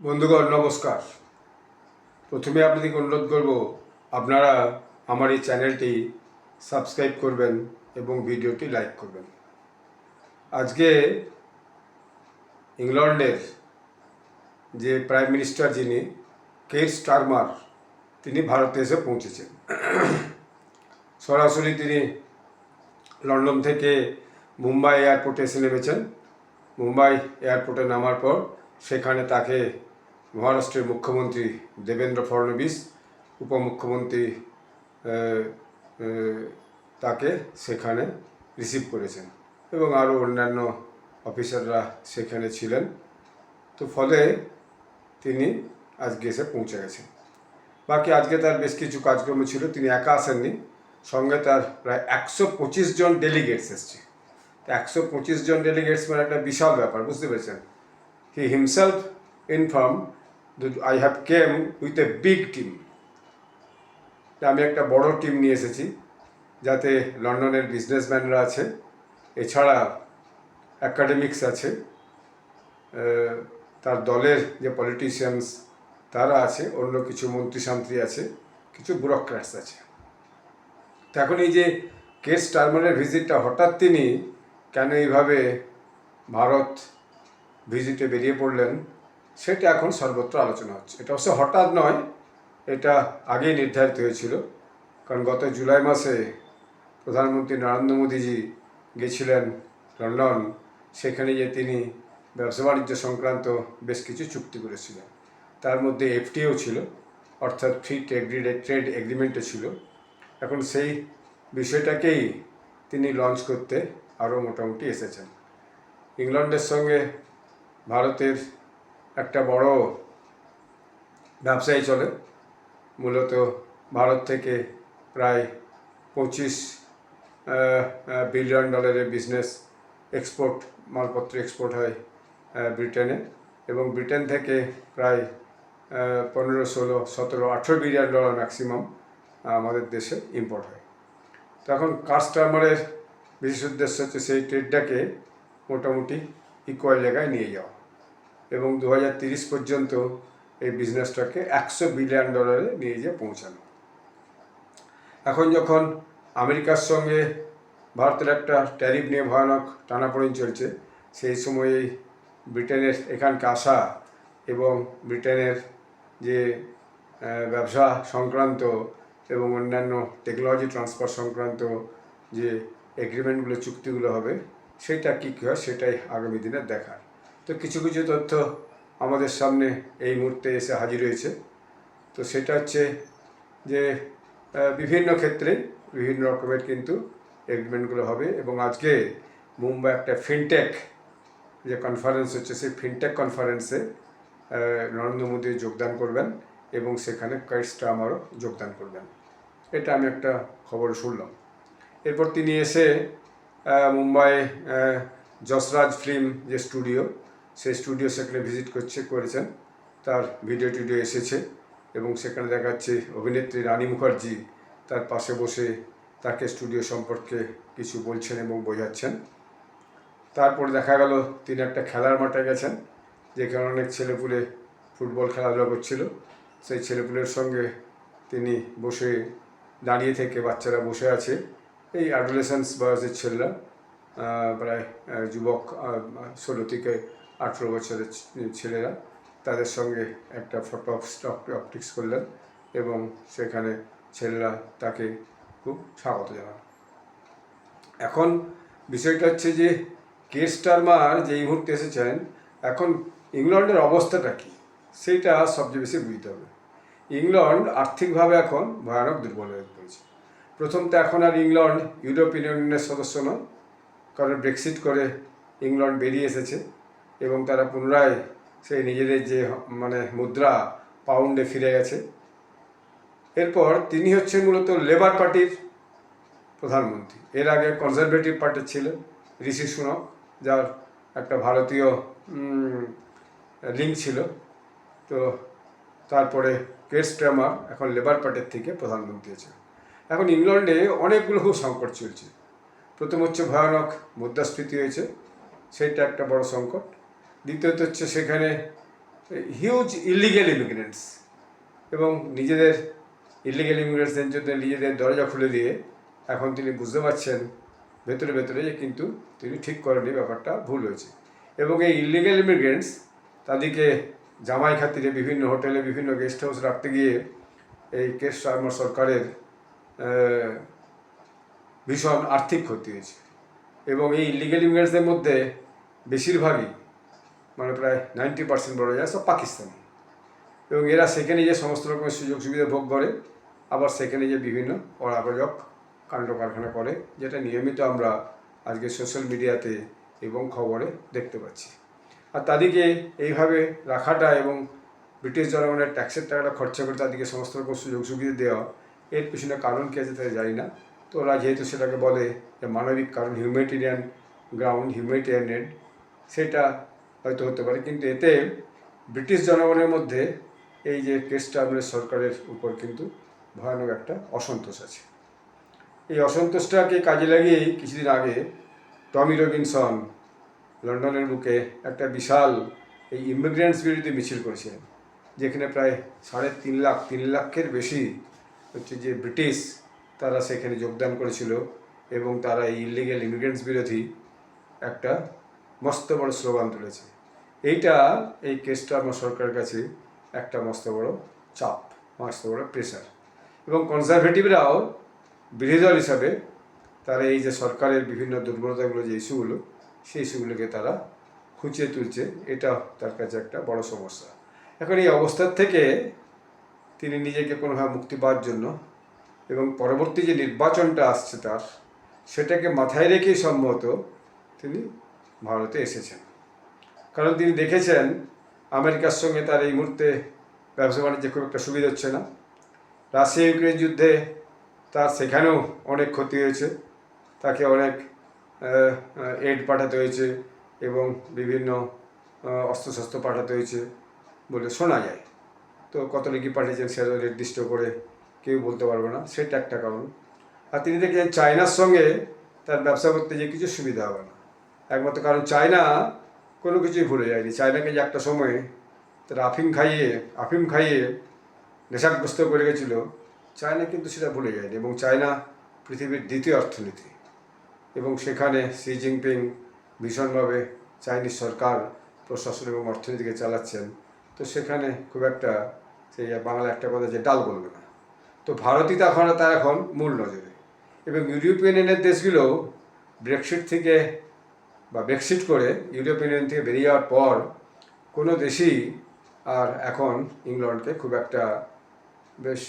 বন্ধুগণ, নমস্কার। প্রথমে আপনাদেরকে অনুরোধ করব, আপনারা আমার এই চ্যানেলটি সাবস্ক্রাইব করবেন এবং ভিডিওটি লাইক করবেন। আজকে ইংল্যান্ডের যে প্রাইম মিনিস্টার যিনি কের স্টারমার, তিনি ভারতে এসে পৌঁছেছেন। সরাসরি তিনি লন্ডন থেকে মুম্বাই এয়ারপোর্টে এসে নেমেছেন। মুম্বাই এয়ারপোর্টে নামার পর সেখানে তাকে মহারাষ্ট্রের মুখ্যমন্ত্রী দেবেন্দ্র ফডণবীস উপমুখ্যমন্ত্রী তাকে সেখানে রিসিভ করেছেন এবং আরও অন্যান্য অফিসাররা সেখানে ছিলেন। তো ফলে তিনি আজকে এসে পৌঁছে গেছেন। বাকি আজকে তার বেশ কিছু কাজকর্ম ছিল, তিনি একা আসেননি। সঙ্গে তার প্রায় একশো পঁচিশ জন ডেলিগেটস এসছে। তো একশো পঁচিশ জন ডেলিগেটস মানে একটা বিশাল ব্যাপার, বুঝতে পেরেছেন? He himself inform I have came with a big team আমি একটা বড় টিম নিয়ে এসেছি, যাতে লন্ডনের বিজনেসম্যানরা আছে, এছাড়া অ্যাকাডেমিক্স আছে তার দলের যে পলিটিশিয়ানস তারা আছে, অন্য কিছু মন্ত্রী শান্ত্রী আছে, কিছু ব্যুরোক্র্যাটস আছে। তো এখন এই যে কেস টার্মারের ভিজিটটা হঠাৎ তিনি কেন এইভাবে ভারত ভিজিটে বেরিয়ে পড়লেন সেটা এখন সর্বত্র আলোচনা হচ্ছে। এটা অবশ্য হঠাৎ নয়, এটা আগেই নির্ধারিত হয়েছিল। কারণ গত জুলাই মাসে প্রধানমন্ত্রী নরেন্দ্র মোদীজি গেছিলেন লন্ডন, সেখানে যে তিনি ব্যবসা বাণিজ্য সংক্রান্ত বেশ কিছু চুক্তি করেছিলেন। তার মধ্যে এফটিও ছিল, অর্থাৎ ফ্রি ট্রেড ট্রেড এগ্রিমেন্টও ছিল। এখন সেই বিষয়টাকেই তিনি লঞ্চ করতে আরও মোটামুটি এসেছেন। ইংল্যান্ডের সঙ্গে ভারতের একটা বড় ব্যবসায়ী চলে। মূলত ভারত থেকে প্রায় পঁচিশ বিলিয়ন ডলারের বিজনেস এক্সপোর্ট মালপত্র এক্সপোর্ট হয় ব্রিটেনে। এবং ব্রিটেন থেকে প্রায় পনেরো, ষোলো, সতেরো, আঠেরো বিলিয়ন ডলার ম্যাক্সিমাম আমাদের দেশে ইম্পোর্ট হয়। তখন কাস্টমারের বিশেষ উদ্দেশ্য হচ্ছে সেই ট্রেডটাকে মোটামুটি ইকুয়াল জায়গায় নিয়ে যাওয়া। এবং দু পর্যন্ত এই বিজনেসটাকে একশো বিলিয়ন ডলারে নিয়ে গিয়ে পৌঁছানো। এখন যখন আমেরিকার সঙ্গে ভারতের একটা ট্যারিফ নিয়ে ভয়ানক টানাপোড়েন চলছে, সেই সময়েই ব্রিটেনের এখানকে আসা এবং ব্রিটেনের যে ব্যবসা সংক্রান্ত এবং অন্যান্য টেকনোলজি ট্রান্সফার সংক্রান্ত যে এগ্রিমেন্টগুলো চুক্তিগুলো হবে, সেটা কী কী হয় সেটাই আগামী দিনে দেখার। তো কিছু কিছু তথ্য আমাদের সামনে এই মুহূর্তে এসে হাজির হয়েছে। তো সেটা হচ্ছে যে বিভিন্ন ক্ষেত্রে বিভিন্ন রকমের কিন্তু এগ্রিমেন্টগুলো হবে এবং আজকে মুম্বাই একটা ফিনটেক যে কনফারেন্স হচ্ছে, সেই ফিনটেক কনফারেন্সে নরেন্দ্র মোদী যোগদান করবেন এবং সেখানে কাইস্টা আমারও যোগদান করবেন। এটা আমি একটা খবর শুনলাম। এরপর তিনি এসে মুম্বাই যশরাজ ফিল্ম যে স্টুডিও সেই স্টুডিও সেখানে ভিজিট করছে, করেছেন। তার ভিডিও টিডিও এসেছে এবং সেখানে দেখা যাচ্ছে অভিনেত্রী রানী মুখার্জি তার পাশে বসে তাকে স্টুডিও সম্পর্কে কিছু বলছেন এবং বোঝাচ্ছেন। তারপরে দেখা গেল তিনি একটা খেলার মাঠে গেছেন, যেখানে অনেক ছেলেপুলে ফুটবল খেলাধুলা করছিল। সেই ছেলেপুলের সঙ্গে তিনি বসে দাঁড়িয়ে থেকে বাচ্চারা বসে আছে। এই অ্যাডোলেসেন্স বয়সের ছেলেরা প্রায় যুবক ষোলো থেকে আঠেরো বছরের ছেলেরা তাদের সঙ্গে একটা ফটো অপটিক্স করলেন এবং সেখানে ছেলেরা তাকে খুব স্বাগত জানান এখন বিষয়টা হচ্ছে যে কে স্টারমার যে মুহূর্তে এসেছেন, এখন ইংল্যান্ডের অবস্থাটা কী? সেইটা সবচেয়ে বেশি বুঝতে হবে। ইংল্যান্ড আর্থিকভাবে এখন ভয়ানক দুর্বল হয়ে পড়েছে। প্রথম তো এখন আর ইংল্যান্ড ইউরোপিয়ান ইউনিয়নের সদস্য নয়, কারণ ব্রেক্সিট করে ইংল্যান্ড বেরিয়ে এসেছে। এবং তারা পুনরায় সেই নিজেদের যে মানে মুদ্রা পাউন্ডে ফিরে গেছে। এরপর তিনি হচ্ছেন মূলত লেবার পার্টির প্রধানমন্ত্রী। এর আগে কনজারভেটিভ পার্টির ছিলেন ঋষি সুনক, যার একটা ভারতীয় লিঙ্ক ছিল। তো তারপরে কেট স্ট্রামার এখন লেবার পার্টির থেকে প্রধানমন্ত্রী আছে এখন ইংল্যান্ডে অনেকগুলো খুব সংকট চলছে। প্রথম হচ্ছে ভয়ানক মুদ্রাস্ফীতি হয়েছে, সেইটা একটা বড় সংকট। দ্বিতীয়ত হচ্ছে সেখানে হিউজ ইলিগেল ইমিগ্রেন্টস এবং নিজেদের ইলিগেল ইমিগ্রেন্টসদের জন্য নিজেদের দরজা খুলে দিয়ে এখন তিনি বুঝতে পারছেন ভেতরে ভেতরে যে কিন্তু তিনি ঠিক করেনি ব্যাপারটা ভুল হয়েছে। এবং এই ইলিগেল ইমিগ্রেন্টস তাদেরকে জামাই খাতিরে বিভিন্ন হোটেলে বিভিন্ন গেস্ট হাউস রাখতে গিয়ে এই কেস শর্মা সরকারের ভীষণ আর্থিক ক্ষতি হয়েছে। এবং এই ইলিগেল ইমিগ্রেন্টসদের মধ্যে বেশিরভাগই মানে প্রায় নাইনটি পার্সেন্ট বলা যায়, সব পাকিস্তানি। এবং এরা সেখানে যে সমস্ত রকমের সুযোগ সুবিধা ভোগ করে, আবার সেখানে যে বিভিন্ন অরাগজক কাণ্ড কারখানা করে, যেটা নিয়মিত আমরা আজকে সোশ্যাল মিডিয়াতে এবং খবরে দেখতে পাচ্ছি। আর তাদেরকে এইভাবে রাখাটা এবং ব্রিটিশ জনগণের ট্যাক্সের টাকাটা খরচা করে তাদেরকে সমস্ত রকম সুযোগ সুবিধা দেওয়া, এর পিছনে কারণ কী আছে তাই জানি না। তো ওরা যেহেতু সেটাকে বলে যে মানবিক কারণ হিউম্যানিটেরিয়ান গ্রাউন্ড হিউম্যানিটেরিয়ান নেড সেটা হয়তো হতে পারে। কিন্তু এতে ব্রিটিশ জনগণের মধ্যে এই যে কেসটা আমাদের সরকারের উপর কিন্তু ভয়ানক একটা অসন্তোষ আছে। এই অসন্তোষটাকে কাজে লাগিয়েই কিছুদিন আগে টমি রবিনসন লন্ডনের বুকে একটা বিশাল এই ইমিগ্রেন্টস বিরোধী মিছিল করেছিলেন, যেখানে প্রায় সাড়ে তিন লাখ, তিন লাখের বেশি হচ্ছে যে ব্রিটিশ তারা সেখানে যোগদান করেছিল এবং তারা এই ইলিগেল ইমিগ্রেন্টস বিরোধী একটা মস্ত বড় স্লোগান তুলেছে। এইটা এই কেসটা আমার সরকারের কাছে একটা মস্ত বড় চাপ, মস্ত বড় প্রেশার এবং কনজারভেটিভরাও বিরোধী দল হিসাবে তারা এই যে সরকারের বিভিন্ন দুর্বলতাগুলো যে ইস্যুগুলো সেই ইস্যুগুলোকে তারা খুঁচিয়ে তুলছে এটা তার কাছে একটা বড় সমস্যা। এখন এই অবস্থার থেকে তিনি নিজেকে কোনোভাবে মুক্তি পাওয়ার জন্য এবং পরবর্তী যে নির্বাচনটা আসছে তার, সেটাকে মাথায় রেখেই সম্ভবত তিনি ভারতে এসেছেন। কারণ তিনি দেখেছেন আমেরিকার সঙ্গে তার এই মুহূর্তে ব্যবসা বাণিজ্যে খুব একটা সুবিধা হচ্ছে না। রাশিয়া ইউক্রেন যুদ্ধে তার সেখানেও অনেক ক্ষতি হয়েছে। তাকে অনেক এড পাঠাতে হয়েছে এবং বিভিন্ন অস্ত্রশস্ত্র পাঠাতে হয়েছে বলে শোনা যায়। তো কত নাকি পাঠিয়েছেন সেটা নির্দিষ্ট করে কেউ বলতে পারবে না, সেটা একটা কারণ। আর তিনি দেখেছেন চায়নার সঙ্গে তার ব্যবসা করতে যে কিছু সুবিধা হবে না। একমাত্র কারণ চায়না কোনো কিছুই ভুলে যায়নি। চায়নাকে যে একটা সময় তারা আফিম খাইয়ে আফিম খাইয়ে নেশাগ্রস্ত করে গেছিল, চায়না কিন্তু সেটা ভুলে যায়নি এবং চায়না পৃথিবীর দ্বিতীয় অর্থনীতি। এবং সেখানে শি জিনপিং ভীষণভাবে চাইনিজ সরকার, প্রশাসন এবং অর্থনীতিকে চালাচ্ছেন। তো সেখানে খুব একটা সেই বাংলা একটা কথা যে ডাল বলবে না। তো ভারতই তখন তার এখন মূল নজরে। এবং ইউরোপিয়ান ইউনিয়নের দেশগুলো ব্রেক্সিট থেকে বা ব্রেক্সিট করে ইউরোপিয়ান ইউনিয়ন থেকে বেরিয়ে যাওয়ার পর কোনো দেশই আর এখন ইংল্যান্ডকে খুব একটা বেশ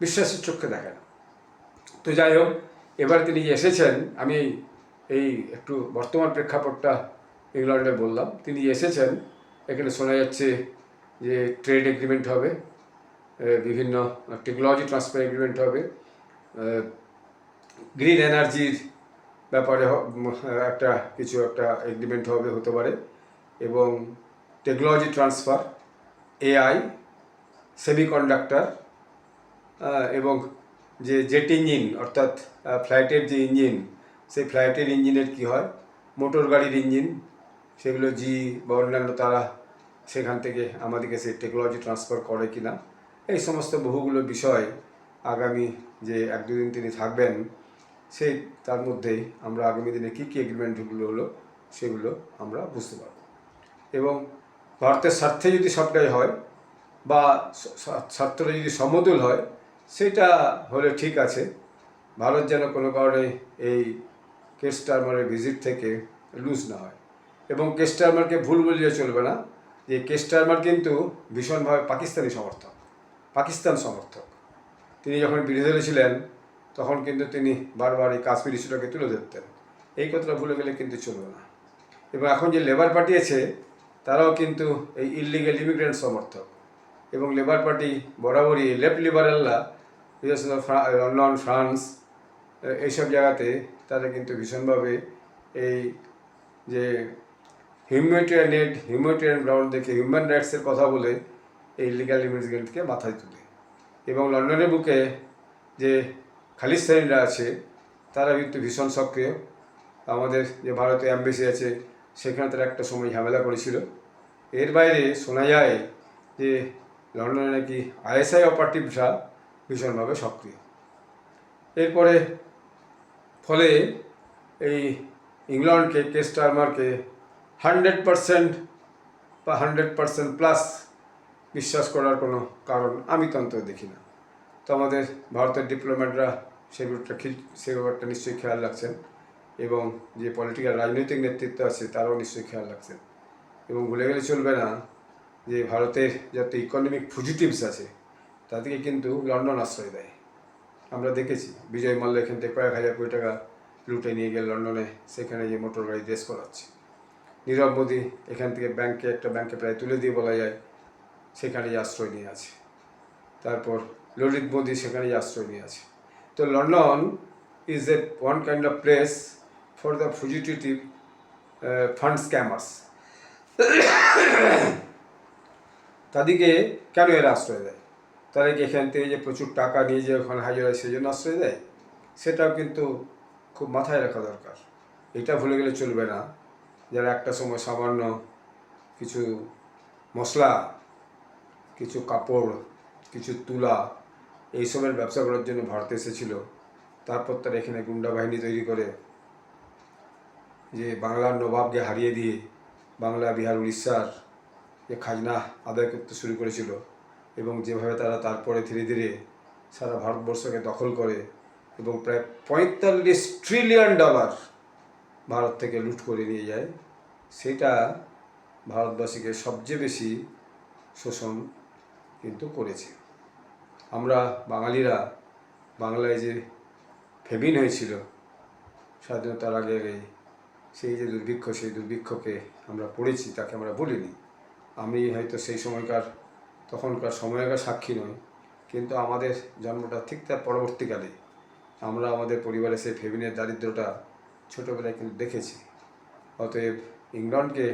বিশ্বাসের চোখে দেখে না। তো যাই হোক, এবার তিনি এসেছেন, আমি এই একটু বর্তমান প্রেক্ষাপটটা ইংল্যান্ডে বললাম। তিনি এসেছেন, এখানে শোনা যাচ্ছে যে ট্রেড এগ্রিমেন্ট হবে বিভিন্ন টেকনোলজি ট্রান্সফার এগ্রিমেন্ট হবে গ্রিন এনার্জির ব্যাপারে একটা কিছু একটা এগ্রিমেন্ট হবে হতে পারে। এবং technology transfer AI semiconductor uh, এবং যে জেট ইঞ্জিন অর্থাৎ ফ্লাইটের যে ইঞ্জিন সেই ফ্লাইটের ইঞ্জিনের কি হয়? মোটর গাড়ির ইঞ্জিন সেগুলো জি বা অন্যান্য তারা সেখান থেকে আমাদেরকে সেই টেকনোলজি ট্রান্সফার করে কি না এই সমস্ত বহুগুলো বিষয় আগামী যে এক দুদিন তিনি থাকবেন সেই তার মধ্যেই আমরা আগামী দিনে কী কী এগ্রিমেন্টগুলো হলো, সেগুলো আমরা বুঝতে পারব। এবং ভারতের স্বার্থে যদি সবটাই হয় বা স্বার্থটা যদি সমতুল হয়, সেটা হলে ঠিক আছে। ভারত যেন কোনো কারণে এই কেস্টারমারের ভিজিট থেকে লুজ না হয়। এবং কেস্টারমারকে ভুল বলিয়ে চলবে না যে কেস্টারমার কিন্তু ভীষণভাবে পাকিস্তানি সমর্থক, পাকিস্তান সমর্থক। তিনি যখন বিরোধী ছিলেন তখন কিন্তু তিনি বারবার এই কাশ্মীর ইস্যুটাকে তুলে ধরতেন। এই কথাটা ভুলে গেলে কিন্তু চলবে না। এবং এখন যে লেবার পার্টি আছে, তারাও কিন্তু এই ইলিগেল ইমিগ্রেন্ট সমর্থক। এবং লেবার পার্টি বরাবরই লেফট লিবারেলরা বিশেষ লন্ডন ফ্রান্স এইসব জায়গাতে তারা কিন্তু ভীষণভাবে এই যে হিউম্যানিটেরিয়ান নেট, হিউম্যানিটেরিয়ান গ্রাউন্ড দেখে হিউম্যান রাইটসের কথা বলে এই লিগাল ইমিগ্রেন্টকে মাথায় তুলে। এবং লন্ডনের বুকে যে খালিস্তানিরা আছে, তারা কিন্তু ভীষণ সক্রিয়। আমাদের যে ভারতে অ্যাম্বাসি আছে, সেখানে তারা একটা সময় ঝামেলা করেছিল। এর বাইরে শোনা যায় যে লন্ডনে নাকি আইএসআই অপারেটিভরা ভীষণভাবে সক্রিয়। এরপরে ফলে এই ইংল্যান্ডকে কেস্টারমারকে হান্ড্রেড পারসেন্ট বা হান্ড্রেড পারসেন্ট প্লাস বিশ্বাস করার কোনো কারণ আমি তো অন্তত দেখি না। তো আমাদের ভারতের ডিপ্লোম্যাটরা সেই ব্যাপারটা সেই ব্যাপারটা নিশ্চয়ই খেয়াল রাখছেন এবং যে পলিটিক্যাল রাজনৈতিক নেতৃত্ব আছে তারাও নিশ্চয়ই খেয়াল রাখছেন। এবং ভুলে গেলে চলবে না যে ভারতের যত ইকোনমিক ফুজিটিভস আছে, তাদেরকে কিন্তু লন্ডন আশ্রয় দেয়। আমরা দেখেছি, বিজয় মাল্য এখান থেকে কয়েক হাজার কোটি টাকা লুটে নিয়ে গেল লন্ডনে, সেখানে যে মোটর গাড়ি দেশ করাচ্ছে। নীরব মোদী এখান থেকে ব্যাংকে, একটা ব্যাংকে প্রায় তুলে দিয়ে বলা যায় সেখানে আশ্রয় নিয়ে আছে। তারপর ললিত মোদী সেখানে আশ্রয় নিয়ে আছে তো London is a one kind of place for the fugitive fund scammers তাদেরকে কেন এরা আশ্রয় দেয়? তাদেরকে এখান থেকে যে প্রচুর টাকা নিয়ে যে ওখানে হাজির হয় সেই জন্য আশ্রয় দেয়? সেটাও কিন্তু খুব মাথায় রাখা দরকার। এটা ভুলে গেলে চলবে না। যারা একটা সময় সামান্য কিছু মশলা, কিছু কাপড়, কিছু তুলা এইসবের ব্যবসা করার জন্য ভারতে এসেছিল। তারপর তারা এখানে গুন্ডা বাহিনী তৈরি করে, যে বাংলার নবাবকে হারিয়ে দিয়ে বাংলা, বিহার, উড়িষ্যার যে খাজনা আদায় করতে শুরু করেছিল এবং যেভাবে তারা তারপরে ধীরে ধীরে সারা ভারতবর্ষকে দখল করে এবং প্রায় পঁয়তাল্লিশ ট্রিলিয়ন ডলার ভারত থেকে লুট করে নিয়ে যায়, সেটা ভারতবাসীকে সবচেয়ে বেশি শোষণ কিন্তু করেছে। আমরা বাঙালিরা বাংলায় যে ফেবিন হয়েছিল, স্বাধীনতার আগে আগে সেই যে দুর্ভিক্ষ, সেই দুর্ভিক্ষকে আমরা পড়েছি, তাকে আমরা বলিনি। আমি হয়তো সেই সময়কার, তখনকার সময়কার সাক্ষী নই, কিন্তু আমাদের জন্মটা ঠিক তার পরবর্তীকালে আমরা আমাদের পরিবারে সেই ফেমিনের দারিদ্রটা ছোটোবেলায় কিন্তু দেখেছি। অতএব ইংল্যান্ডকে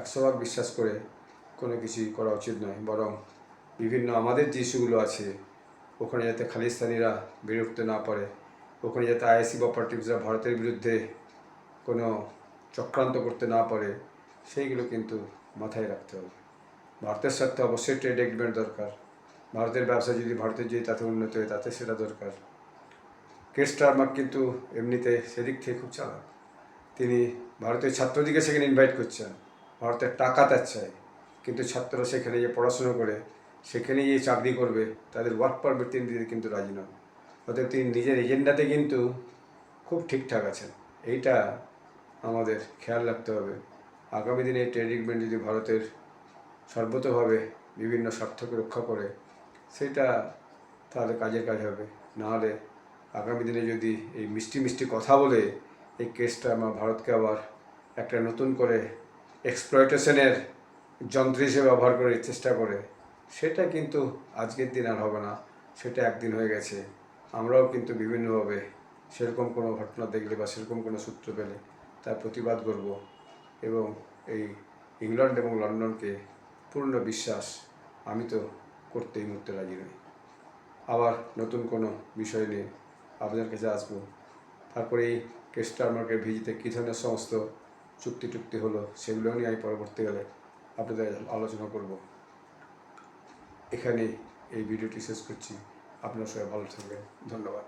একশো ভাগ বিশ্বাস করে কোনো কিছুই করা উচিত নয়, বরং বিভিন্ন আমাদের যে ইস্যুগুলো আছে, ওখানে যাতে খালিস্তানিরা বেড়ে উঠতে না পারে ওখানে যাতে আইএসি অপারেটিভসরা ভারতের বিরুদ্ধে কোনো চক্রান্ত করতে না পারে, সেইগুলো কিন্তু মাথায় রাখতে হবে। ভারতের স্বার্থে অবশ্যই ট্রেড এগ্রিমেন্ট দরকার। ভারতের ব্যবসা যদি ভারতের যদি তাতে উন্নত হয়, তাতে সেটা দরকার। কেস্টারমার্ক কিন্তু এমনিতে সেদিক থেকে খুব চালাক। তিনি ভারতের ছাত্রদিকে সেখানে ইনভাইট করছেন, ভারতের টাকা তার চাই কিন্তু ছাত্ররা সেখানে যে পড়াশুনো করে সেখানে গিয়ে চাকরি করবে, তাদের ওয়ার্ক পারমিট তিনি দিতে কিন্তু রাজি নন। অতএব তিনি নিজের এজেন্ডাতে কিন্তু খুব ঠিকঠাক আছেন। এইটা আমাদের খেয়াল রাখতে হবে। আগামী দিনে ট্রেড যদি ভারতের সর্বতভাবে বিভিন্ন স্বার্থকে রক্ষা করে, সেটা তাহলে কাজের কাজ হবে। নাহলে আগামী দিনে যদি এই মিষ্টি মিষ্টি কথা বলে, এই কেসটা আমার ভারতকে আবার একটা নতুন করে এক্সপ্লয়টেশনের যন্ত্র হিসেবে ব্যবহার করে চেষ্টা করে সেটা কিন্তু আজকের দিন আর হবে না। সেটা একদিন হয়ে গেছে। আমরাও কিন্তু বিভিন্নভাবে সেরকম কোনো ঘটনা দেখলে বা সেরকম কোনো সূত্র পেলে তার প্রতিবাদ করব এবং এই ইংল্যান্ড এবং লন্ডনকে পূর্ণ বিশ্বাস আমি তো করতে এই মুহূর্তে রাজি নই। আবার নতুন কোনো বিষয় নিয়ে আপনাদের কাছে আসব। তারপরে এই কেস্টার মার্কেট ভিজিতে কী ধরনের সমস্ত চুক্তি টুক্তি হলো সেগুলো নিয়ে আমি পরবর্তীকালে আপনাদের আলোচনা করব। এখানে এই ভিডিওটি শেষ করছি। আপনার সবাই ভালো থাকবেন। ধন্যবাদ।